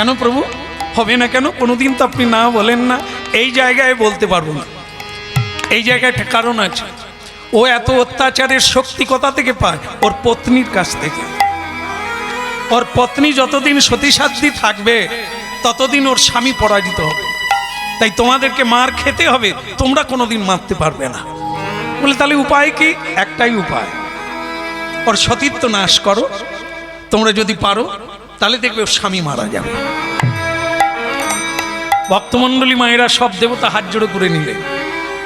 কেন প্রভু? হবে না কেন? কোনোদিন তো আপনি না বলেন না। এই জায়গায় বলতে পারব না। এই জায়গায় একটা কারণ আছে। ও এত অত্যাচারের শক্তি কোথা থেকে পায়? ওর পত্নীর কাছ থেকে। ওর পত্নী যতদিন সতীসাধ্যী থাকবে, ততদিন ওর স্বামী পরাজিত হবে। তাই তোমাদেরকে মার খেতে হবে। তোমরা কোনোদিন মারতে পারবে না। বলে তাহলে উপায় কি? একটাই উপায়। ওর সতীত্ব নাশ করো। তোমরা যদি পারো তাহলে দেখবে স্বামী মারা যাবে। ভক্তমণ্ডলী মায়েরা সব দেবতা হাত জোড়ো করে নিলে।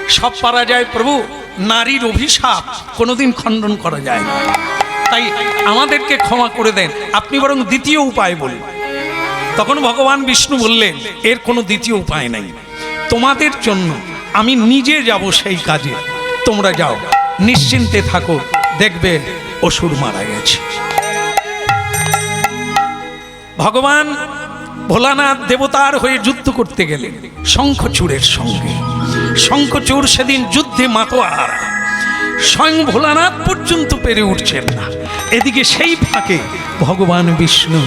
সব পারা যায় প্রভু, নারীর অভিশাপ কোনোদিন খণ্ডন করা যায় না। তাই আমাদেরকে ক্ষমা করে দেন, আপনি বরং দ্বিতীয় উপায় বলুন। তখন ভগবান বিষ্ণু বললেন, এর কোনো দ্বিতীয় উপায় নাই। তোমাদের জন্য আমি নিজে যাব সেই কাজে। তোমরা যাও, নিশ্চিন্তে থাকো, দেখবে অসুর মারা গেছে। ভগবান ভোলানাথ দেবতার হয়ে যুদ্ধ করতে গেলেন শঙ্খচূড়ের সঙ্গে। শঙ্খচূড় সেদিন যুদ্ধে মাতোয়ার। স্বয়ং ভোলানাথ পর্যন্ত পেরে উঠছেন না। এদিকে সেই ফাঁকে ভগবান বিষ্ণু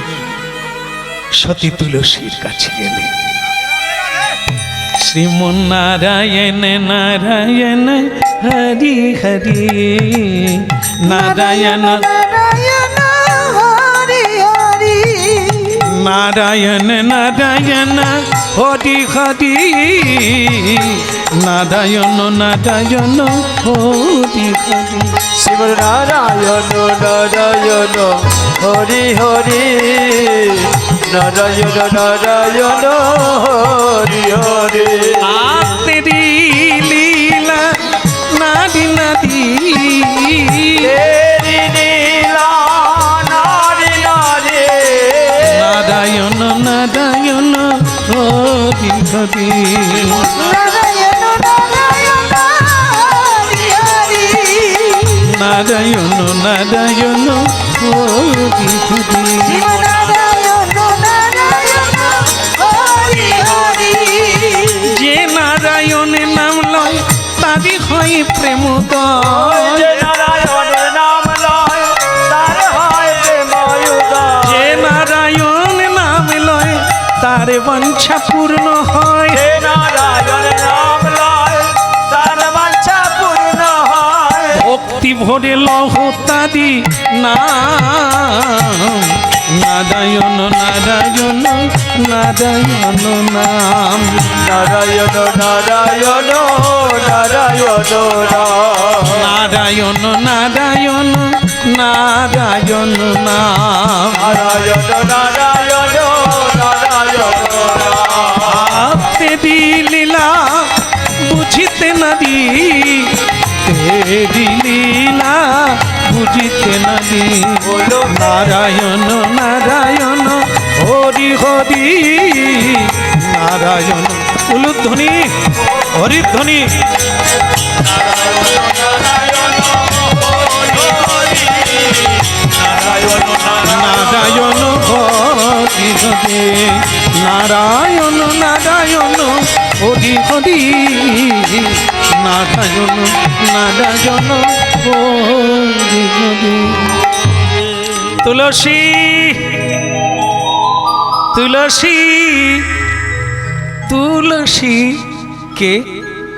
সতী তুলসীর কাছে গেলেন। শ্রীমন্নারায়ণ, নারায়ণ, হরি হরি, নারায়ণ নারায়ণ নারায়ণ হরি হরি। নারায়ণ নারায়ণ হরি হরি। শিব নারায়ণ নারায়ণ হরি হরি। নারায়ণ নারায়ণ হরি হরি। আতেরি লীলা নাদি নাদি নারায়ণ হরি হরি নারায়ণ নারায়ণ হরি হরি নারায়ণ নারায়ণ হরি তার বাঞ্ছা পূর্ণ হয়। হে নারায়ণ নাম লয় তার বাঞ্ছা পূর্ণ হয়। ভক্তি ভরে লহ তারি নাম। নারায়ণ নারায়ণ নারায়ণ নাম। নারায়ণ নারায়ণ নারায়ণ নারায়ণ নারায়ণ নারায়ণ নাম। নারায়ণ নারায়ণ তেরি লীলা বুঝিতে নারী তেরি লীলা বুঝিতে নারী বলো নারায়ণ নারায়ণ হরি হরি নারায়ণ উলুধ্বনি হরিধ্বনি নারায়ণ হরি হরি নারায়ণ হরি। নারায়ণ নারায়ণ, হরি হরি। তুলসী তুলসী তুলসী, কে?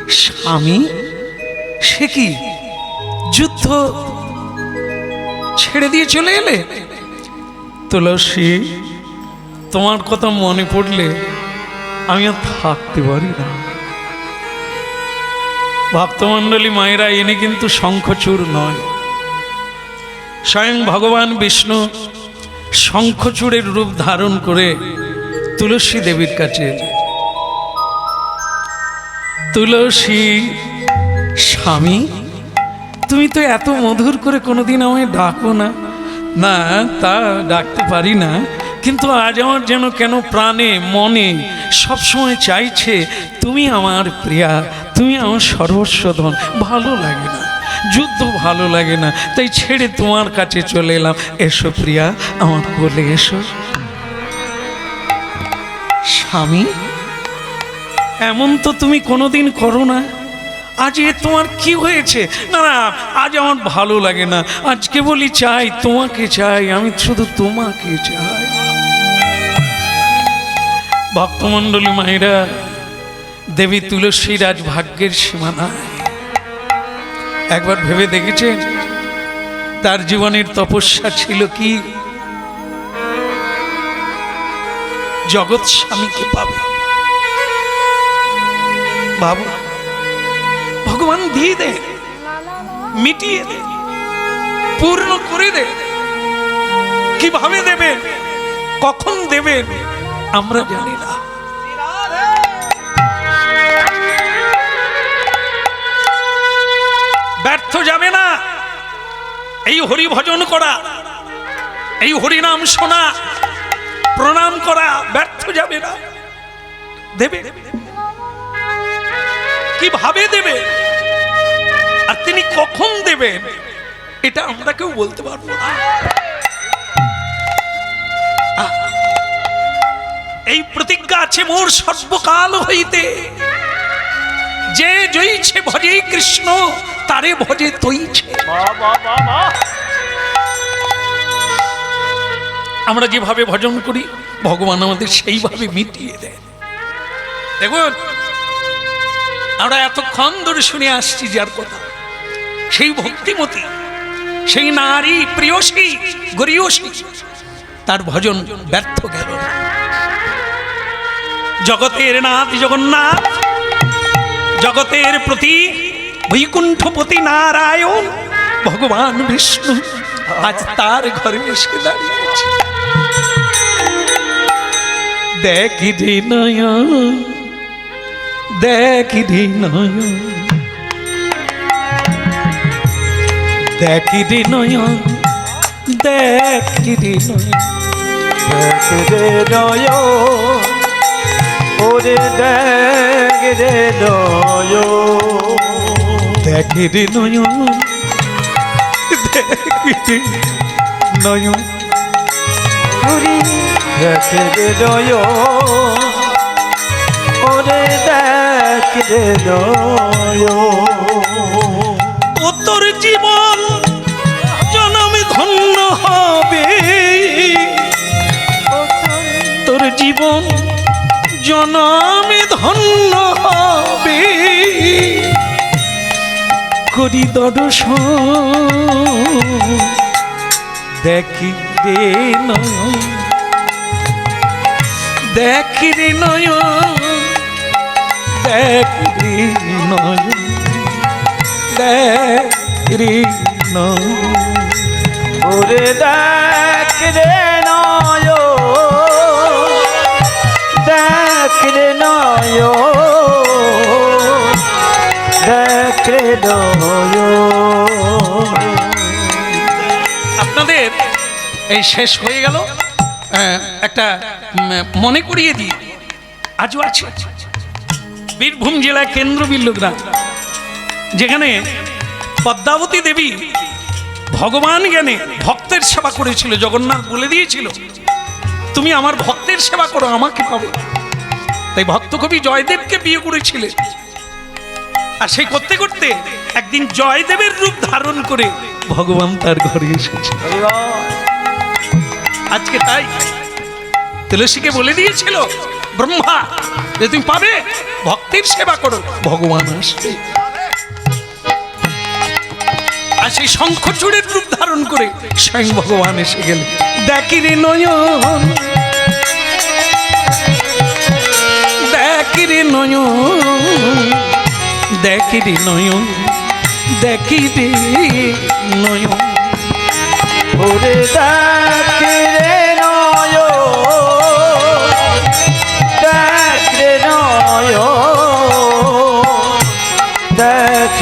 স্বামী? সে কি? যুদ্ধ ছেড়ে দিয়ে চলে এলে? তুলসী, তোমার কথা মনে পড়লে আমি আর থাকতে পারি না। ভক্তমণ্ডলী মায়েরা, এনে কিন্তু শঙ্খচূড় নয় স্বয়ং ভগবান বিষ্ণু শঙ্খচূড়ের রূপ ধারণ করে তুলসী দেবীর কাছে। তুলসী, স্বামী, তুমি তো এত মধুর করে কোনোদিন আমায় ডাকো না না, তা ডাকতে পারি না, কিন্তু আজ আমার যেন কেন প্রাণে, মনে সবসময় চাইছে তুমি আমার প্রিয়া তুমি আমার সর্বস্বধন ভালো লাগে না, যুদ্ধ ভালো লাগে না, তাই ছেড়ে তোমার কাছে চলে এলাম। এসো প্রিয়া, আমার বলে এসো। স্বামী, এমন তো তুমি কোনোদিন করো না। আজ এ তোমার কি হয়েছে? না না, আজ আমার ভালো লাগে না। আজকে বলি চাই, তোমাকে চাই, আমি শুধু তোমাকে চাই। ভক্তমণ্ডলী মায়েরা দেবী তুলসীর আজ ভাগ্যের সীমানা একবার ভেবে দেখেছেন? তার জীবনের তপস্যা ছিল কি? জগৎ স্বামীকে পাবে। বাবু, ভগবান দিয়ে দে, মিটিয়ে দে, পূর্ণ করে দে। কীভাবে দেবেন, কখন দেবেন, আমরা জানি না। এই হরি ভজন করা, এই হরিনাম শোনা, প্রণাম করা ব্যর্থ যাবে না। দেবে? কীভাবে দেবে? আর তিনি কখন দেবেন? এটা আমরা কেউ বলতে পারব না। এই প্রতিজ্ঞা আছে মোর সর্বকাল হইতে। যে জয়ীছে ভজে কৃষ্ণ তারে ভজে তৈছে আমরা যেভাবে ভজন করি, ভগবান আমাদের সেইভাবে মিটিয়ে দেয়। দেখুন, আমরা এতক্ষণ ধরে শুনে আসছি যার কথা। সেই ভক্তিমতী, সেই নারী প্রিয়সী, গরিয়সী, তার ভজন ব্যর্থ গেল। জগতের নাথ জগন্নাথ, জগতের প্রতি বৈকুণ্ঠপতি নারায়ণ, ভগবান বিষ্ণু, আজ তার ঘরে এসে দাঁড়িয়েছে দেখি রে দেখি দেখি রে নয়ন দেখি রে নয়ন দেখ রে ওরে দেখ দেখি রে নয়ন দেখি নয়ন। দেখ রে নয় ওরে দেখ রে নয় ও তোর জীবন জনমে ধন্য হবে। তোর জীবন জনমে ধন্য হবে। করি দর্শন। দেখি রে নয়ন। দেখি রে নয়ন। দেখি রে নয়ন। দেখি রে নয়ন। ওরে দেখ রে নয় দেখ রে নয় আপনাদের এই শেষ হয়ে গেল। একটা মনে করিয়ে দিই। আজও আছে। বীরভূম জেলা কেন্দ্র বিল্লগ্রাম, যেখানে পদ্মাবতী দেবী ভগবান জ্ঞানে ভক্তের সেবা করেছিল। জগন্নাথ বলে দিয়েছিল, তুমি আমার ভক্তের সেবা করো, আমাকে পাবে। তাই ভক্ত কবি জয়দেবকে বিয়ে করেছিলেন। আর সেই করতে করতে একদিন জয়দেবের রূপ ধারণ করে ভগবান তার ঘরে এসেছে। আজকে তাই তুলসীকে বলে দিয়েছিল, ব্রহ্মা, যে তুমি পাবে, ভক্তের সেবা করো, ভগবান আসবে। আর সেই শঙ্খচূড়ের রূপ ধারণ করে স্বয়ং ভগবান এসে গেল দেখি রে নয়ন, দেখি রে নয়ন দেখি রে নয়ন দেখি রে নয়ন। ওরে দেখ রে দেখ দেখ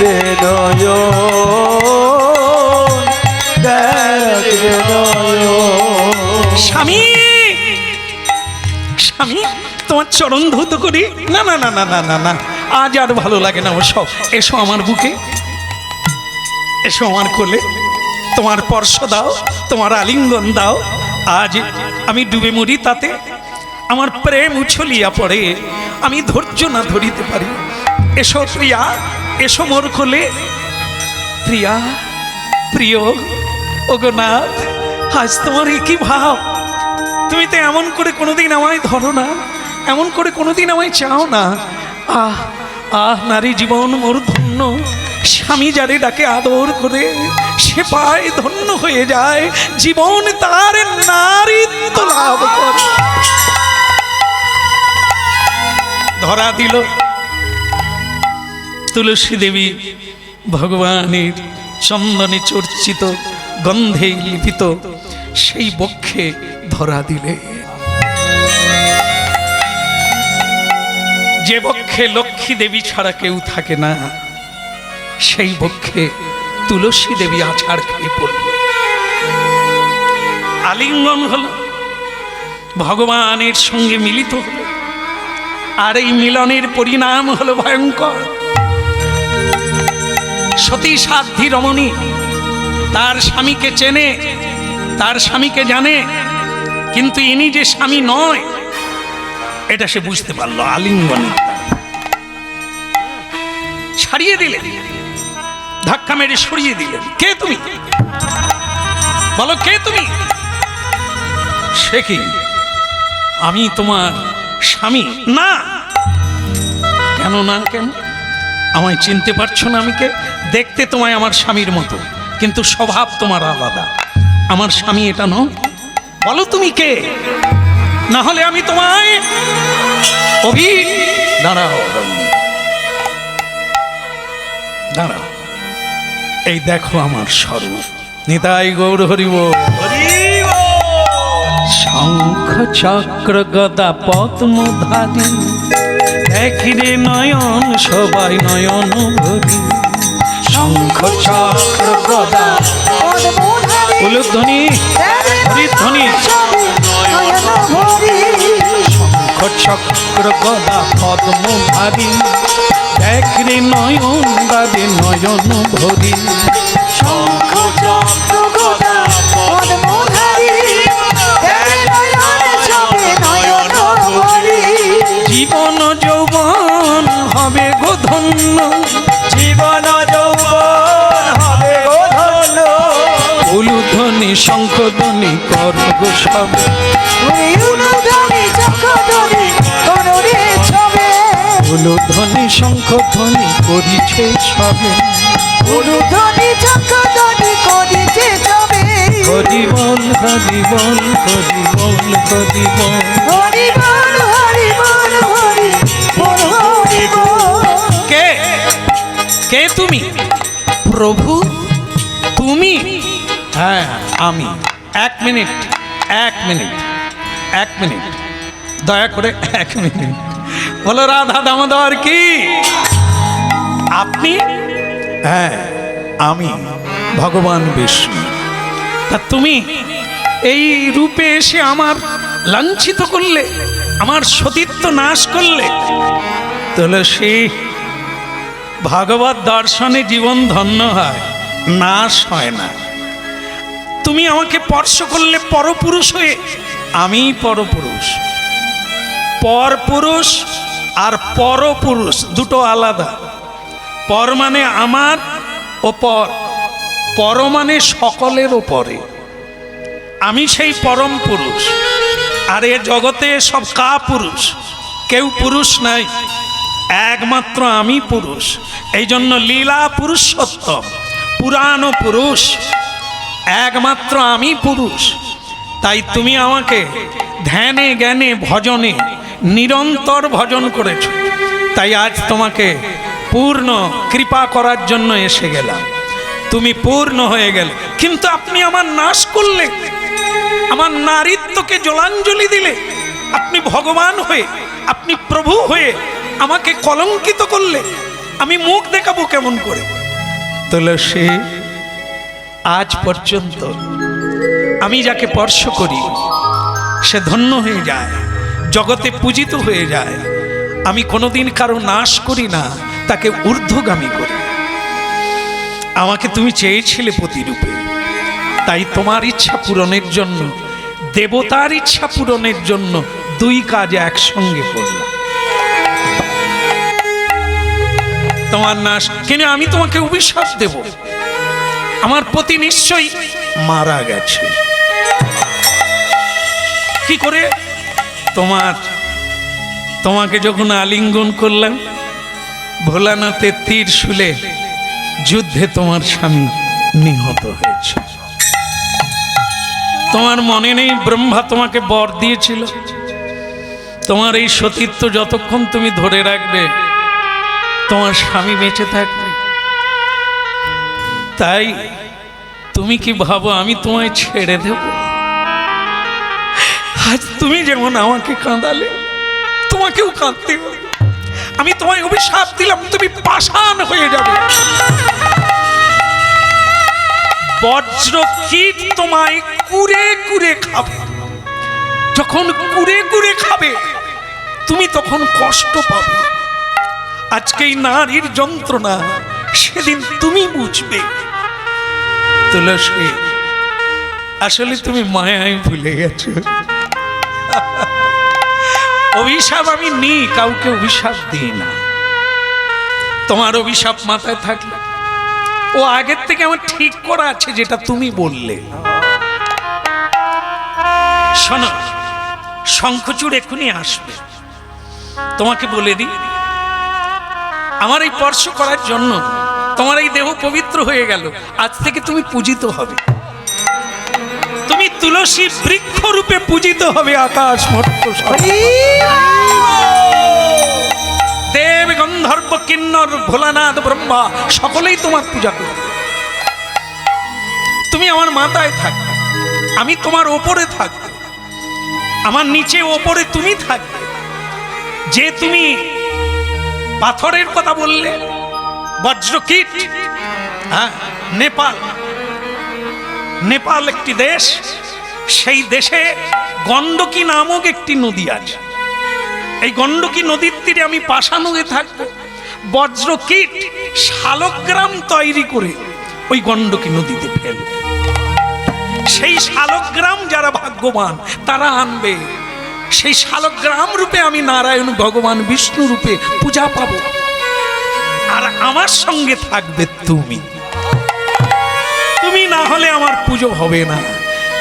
দেখ স্বামী স্বামী তোমার চরণ ধৌত করি। না না না না না না না। আজ আর ভালো লাগে না ওসব। এসো আমার বুকে। এসো আমার কোলে। তোমার স্পর্শ দাও, তোমার আলিঙ্গন দাও। আজ আমি ডুবে মরি তাতে। আমার প্রেম উছলিয়া পড়ে। আমি ধৈর্য না ধরিতে পারি। এসো প্রিয়া, এসো মোর কোলে। প্রিয়া, প্রিয় ওগনাথ আজ তোমার কি ভাব? তুমি তো এমন করে কোনোদিন আমায় ধরো না। এমন করে কোনোদিন আমায় চাও না। আহ আহ, নারী জীবন মোর ধন্য। স্বামী যারে ডাকে আদর করে, সে পায় ধন্য হয়ে যায়। জীবন তার নারীত্ব লাভ করে। ধরা দিল তুলসী দেবী ভগবানের চন্দনে চর্চিত, গন্ধে লিপিত, সেই বক্ষে ধরা দিলে। যে বক্ষে লক্ষ্মী দেবী ছাড়া কেউ থাকে না, সেই বক্ষে তুলসী দেবী আছাড় খেয়ে পড়ল আলিঙ্গন হল, ভগবানের সঙ্গে মিলিত হল, আর এই মিলনের পরিণাম হলো ভয়ঙ্কর। সতী সাধ্যী রমণী, তার স্বামীকে চেনে, তার স্বামীকে জানে, কিন্তু ইনি যে স্বামী নয় এটা সে বুঝতে পারল আলিঙ্গনে ছাড়িয়ে দিলেন। ধাক্কা মেরে সরিয়ে দিলেন। কে তুমি? বলো, কে তুমি? সে কি? আমি তোমার স্বামী? না। কেন না, কেন? আমায় চিনতে পারছ না আমি কে? দেখতে তোমায় আমার স্বামীর মতো, কিন্তু স্বভাব তোমার আলাদা। আমার স্বামী এটা নয়। বলো তুমি কে? না হলে আমি তোমায় অভি দাঁড়াও। দাঁড়াও। এই দেখো আমার স্বরূপ। নিতাই গৌর হরিব। শঙ্খ চক্র গদা পদ্মধারী একরে নয়ন সবাই নয়ন ভরি। শঙ্খ চক্র গদা পদ্মধারী উলুধ্বনি। হরিধ্বনি। হরি। চক্র গদা পদ্ম ভারি। এক রে নয়ন দাদে নয়ন ভরি। শঙ্খ চক্র উলুধ্বনি শঙ্খধ্বনি কর গো সব। উলুধ্বনি চক্রধ্বনি করুণে ছবে। উলুধ্বনি শঙ্খধ্বনি করিছে সবে করিছে ছবে। হরি বল হরি বল হরি বল হরি বল হরি বল হরি বল হরি বল হরি বল কে? কে তুমি? প্রভু? তুমি? হ্যাঁ আমি। এক মিনিট এক মিনিট এক মিনিট। দয়া করে এক মিনিট। বলো, রাধা দামোদর কি? আপনি? হ্যাঁ আমি, ভগবান বিষ্ণু। তা তুমি এই রূপে এসে আমার লাঞ্ছিত করলে, আমার সতীত্ব নাশ করলে তুলসী ভাগবত দর্শনে জীবন ধন্য হয়, নাশ হয় না। তুমি আমাকে স্পর্শ করলে পরপুরুষ হয়ে। আমি পরপুরুষ। পরপুরুষ আর পরপুরুষ দুটো আলাদা। পর মানে আমার ও পর। পর মানে সকলের ওপরে আমি সেই পরম পুরুষ। আর এ জগতে সব কা পুরুষ? কেউ পুরুষ নাই। একমাত্র আমি পুরুষ। এই জন্য লীলা পুরুষোত্তম। পুরাণ পুরুষ। একমাত্র আমি পুরুষ। তাই তুমি আমাকে ধ্যানে, জ্ঞানে, ভজনে নিরন্তর ভজন করেছ। তাই আজ তোমাকে পূর্ণ কৃপা করার জন্য এসে গেলাম। তুমি পূর্ণ হয়ে গেলে। কিন্তু আপনি আমার নাশ করলে। আমার নারীত্বকে জলাঞ্জলি দিলে। আপনি ভগবান হয়ে, আপনি প্রভু হয়ে আমাকে কলঙ্কিত করলে। আমি মুখ দেখাবো কেমন করে? তুলসী আজ পর্যন্ত আমি যাকে স্পর্শ করি, সে ধন্য হয়ে যায়, জগতে পূজিত হয়ে যায়। আমি কোনোদিন কারও নাশ করি না, তাকে ঊর্ধ্বগামী করি। আমাকে তুমি চেয়েছিলে প্রতিরূপে। তাই তোমার ইচ্ছা পূরণের জন্য, দেবতার ইচ্ছা পূরণের জন্য দুই কাজ একসঙ্গে করলাম। তোমার নাশ কিন্তু আমি তোমাকে অভিশাপ দেব? আমার পতি নিশ্চয়ই মারা গেছে। কি করে? তোমার, তোমাকে যখন আলিঙ্গন করলাম, ভোলানাথের তীর শুলে যুদ্ধে তোমার স্বামী নিহত হয়েছে। তোমার মনে নেই ব্রহ্মা তোমাকে বর দিয়েছিল? তোমার এই সতীত্ব যতক্ষণ তুমি ধরে রাখবে, তোমার স্বামী বেঁচে থাকবে। তাই তুমি কি ভাবো আমি তোমায় ছেড়ে দেব? আজ তুমি যেমন আমাকে কাঁদালে, তোমাকেও কাঁদতে হবে। আমি তোমায় অভিশাপ দিলাম, তুমি পাষাণ হয়ে যাবে। বজ্র কীট তোমায় কুরে কুরে খাবে। যখন কুরে কুরে খাবে, তুমি তখন কষ্ট পাবে। আজকে এই নারীর যন্ত্রণা, সেদিন তুমি বুঝবে। তুলসী। আসলে তুমি মায়ায় ভুলে গেছো। অভিশাপ আমি নিই, কাউকে অভিশাপ দিই না। তোমার অভিশাপ মাথায় থাকলে, ও আগের থেকে আমার ঠিক করা আছে যেটা তুমি বললে। শোনো, শঙ্খচূড় এক্ষুনি আসবে। তোমাকে বলে দিই, আমার এই স্পর্শ করার জন্য তোমার এই দেহ পবিত্র হয়ে গেল। আজ থেকে তুমি পূজিত হবে। তুমি তুলসী বৃক্ষ রূপে পূজিত হবে আকাশ দেব গন্ধর্ব কিন্নর ভোলানাথ ব্রহ্মা, সকলেই তোমার পূজা করবে। তুমি আমার মাথায় থাকবে। আমি তোমার ওপরে থাকবে। আমার নিচে ওপরে তুমি থাকবে। যে তুমি পাথরের কথা বললে বজ্রকীট হ্যাঁ নেপাল। নেপাল একটি দেশ, সেই দেশে গণ্ডকী নামক একটি নদী আছে। এই গণ্ডকী নদীর তীরে আমি পাশান হয়ে থাকব। বজ্রকীট শালগ্রাম তৈরি করে ওই গণ্ডকী নদীতে ফেলবে। সেই শালগ্রাম যারা ভাগ্যবান, তারা আনবে। সেই শালগ্রাম রূপে আমি নারায়ণ ভগবান বিষ্ণু রূপে পূজা পাবো। আর আমার সঙ্গে থাকবে তুমি। তুমি না হলে আমার পুজো হবে না।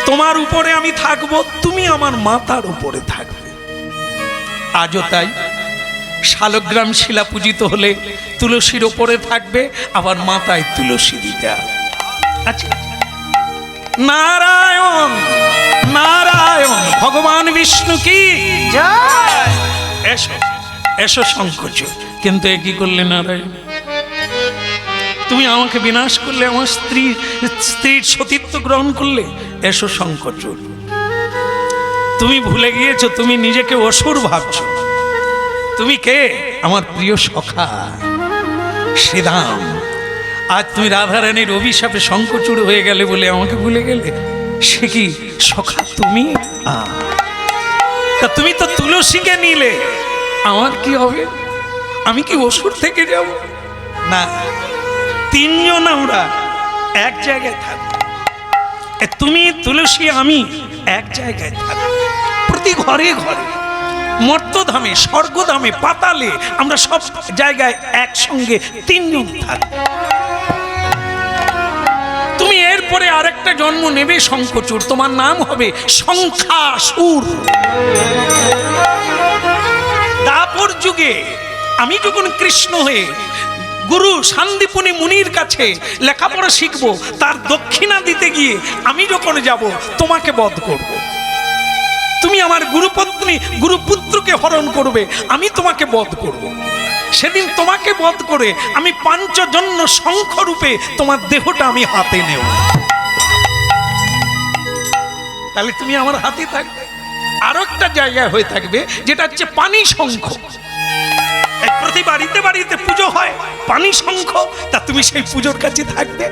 তোমার উপরে আমি থাকব তুমি আমার মাতার উপরে থাকবে। আজও তাই শালগ্রাম শিলা পূজিত হলে তুলসীর ওপরে থাকবে আবার মাথায় তুলসী দিতে আচ্ছা নারায়ণ নারায়ণ ভগবান বিষ্ণু কি? এসো এসো সংকোচ কিন্তু এ কি করলে নারায়ণ? তুমি আমাকে বিনাশ করলে, আমার স্ত্রী, স্ত্রীর সতীত্ব গ্রহণ করলে, এসো সংকোচ তুমি ভুলে গিয়েছো, তুমি নিজেকে অসুর ভাবছ। তুমি কে? আমার প্রিয় সখা, শ্রীরাম। আজ তুমি রাধারানীর অভিশাপে শঙ্কচূড় হয়ে গেলে বলে আমাকে ভুলে গেলে? সে কি সখা তুমি? তা তুমি তো তুলসীকে নিলে, আমার কি হবে? আমি কি অসুর থেকে যাব? না তিনজন আমরা এক জায়গায় থাকব। তুমি তুলসী, আমি এক জায়গায় থাকব। প্রতি ঘরে ঘরে, মর্তধামে, স্বর্গধামে, পাতালে আমরা সব জায়গায় একসঙ্গে তিনজন থাকব। তুমি এরপরে আরেকটা জন্ম নেবে শঙ্কচূড় তোমার নাম হবে শঙ্খাসুর। দাপর যুগে আমি যখন কৃষ্ণ হয়ে গুরু শান্তিপুনি মুনির কাছে লেখাপড়া শিখব, তার দক্ষিণা দিতে গিয়ে আমি যখন যাব, তোমাকে বধ করব। তুমি আমার গুরুপত্নী, গুরুপুত্রকে হরণ করবে, আমি তোমাকে বধ করব। সেদিন তোমাকে বধ করে আমি পাঞ্চজন্য শঙ্খ রূপে তোমার দেহটা আমি হাতে নেব তাহলে তুমি আমার হাতে থাকবে আরও একটা জায়গায় হয়ে থাকবে, যেটা হচ্ছে পানি শঙ্খ প্রতি বাড়িতে বাড়িতে পুজো হয় পানি শঙ্খ তা তুমি সেই পুজোর কাছে থাকবে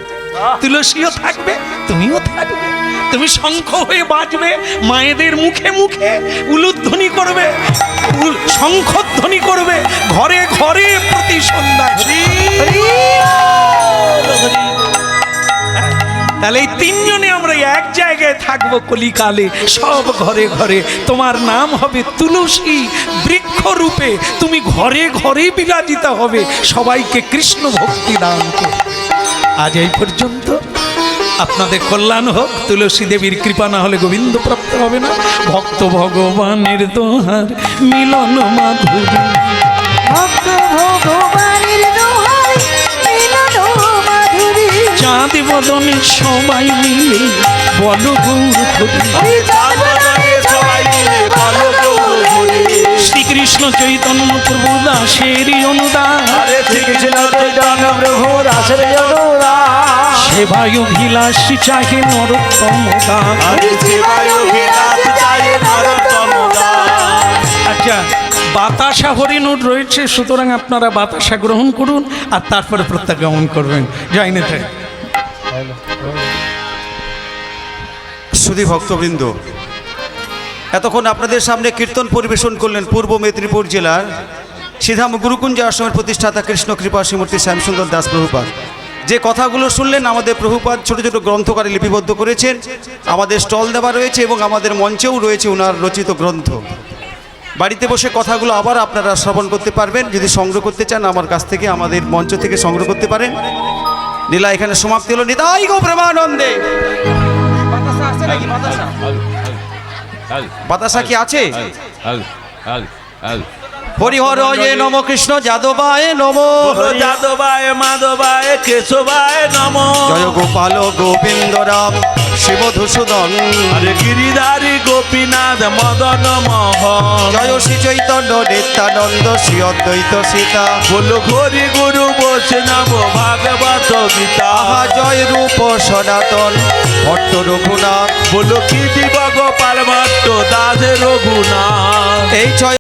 তুলসীও থাকবে তুমিও থাকবে তুমি শঙ্খ হয়ে বাঁচবে মায়েদের মুখে মুখে উলুধ্বনি করবে শঙ্খধ্বনি করবে ঘরে ঘরে প্রতি সন্ধ্যায়। তাহলে এই তিনজনে আমরা এক জায়গায় থাকব কলিকালে। সব ঘরে ঘরে। তোমার নাম হবে তুলসী বৃক্ষ রূপে। তুমি ঘরে ঘরে বিরাজিতা হবে। সবাইকে কৃষ্ণ ভক্তি দান আজ এই পর্যন্ত। আপনাদের কল্যাণ হোক। তুলসী দেবীর কৃপা না হলে গোবিন্দ প্রাপ্ত হবে না। ভক্ত ভগবানের দোহার মিলন মাধুরী। ভক্ত ভগবানের চাঁদ বদনে সবাই মিলে বল গৌর হরি। শ্রীকৃষ্ণ চৈতন্য প্রভু অনুদান দাসের অনুরাগ। সেবায় অভিলাষী চাহে নরোত্তম। আচ্ছা বাতাসা হরিণুর রয়েছে সুতরাং আপনারা বাতাসা গ্রহণ করুন আর তারপরে প্রত্যাগমন করবেন যাই না সুধী ভক্তবৃন্দ, এতক্ষণ আপনাদের সামনে কীর্তন পরিবেশন করলেন পূর্ব মেদিনীপুর জেলার সিধাম গুরুকুঞ্জ আশ্রমের প্রতিষ্ঠাতা কৃষ্ণ কৃপা শ্রীমূর্তি শ্যামসুন্দর দাস প্রভুপাদ। যে কথাগুলো শুনলেন আমাদের প্রভুপাত ছোট ছোট গ্রন্থকারে লিপিবদ্ধ করেছেন, আমাদের স্টল দেওয়া রয়েছে এবং আমাদের মঞ্চেও রয়েছে ওনার রচিত গ্রন্থ। বাড়িতে বসে কথাগুলো আবার আপনারা শ্রবণ করতে পারবেন, যদি সংগ্রহ করতে চান আমার কাছ থেকে, আমাদের মঞ্চ থেকে সংগ্রহ করতে পারেন। লীলা এখানে সমাপ্তি হলো। নিতাই গো প্রেমানন্দে। বাতাসা? কি আছে? হরিহর এ নম কৃষ্ণ যাদবায় নম। যাদবায় মাধবায় কেশবায় নম। জয় গোপাল গোবিন্দ রাম শিবধূষূদন আরে গিরিধারী গোপীনাথ মদন মোহন। জয় শ্রী চৈতন্য নিত্যানন্দ শ্রী অদ্বৈত সীতা। বলো হরি গুরু বৈষ্ণব ভাগবত গীতা। জয় রূপ সনাতন ভট্ট রঘুনাথ। বলো কি দিব গোপাল ভট্ট দাস রঘুনাথ। এই ছয়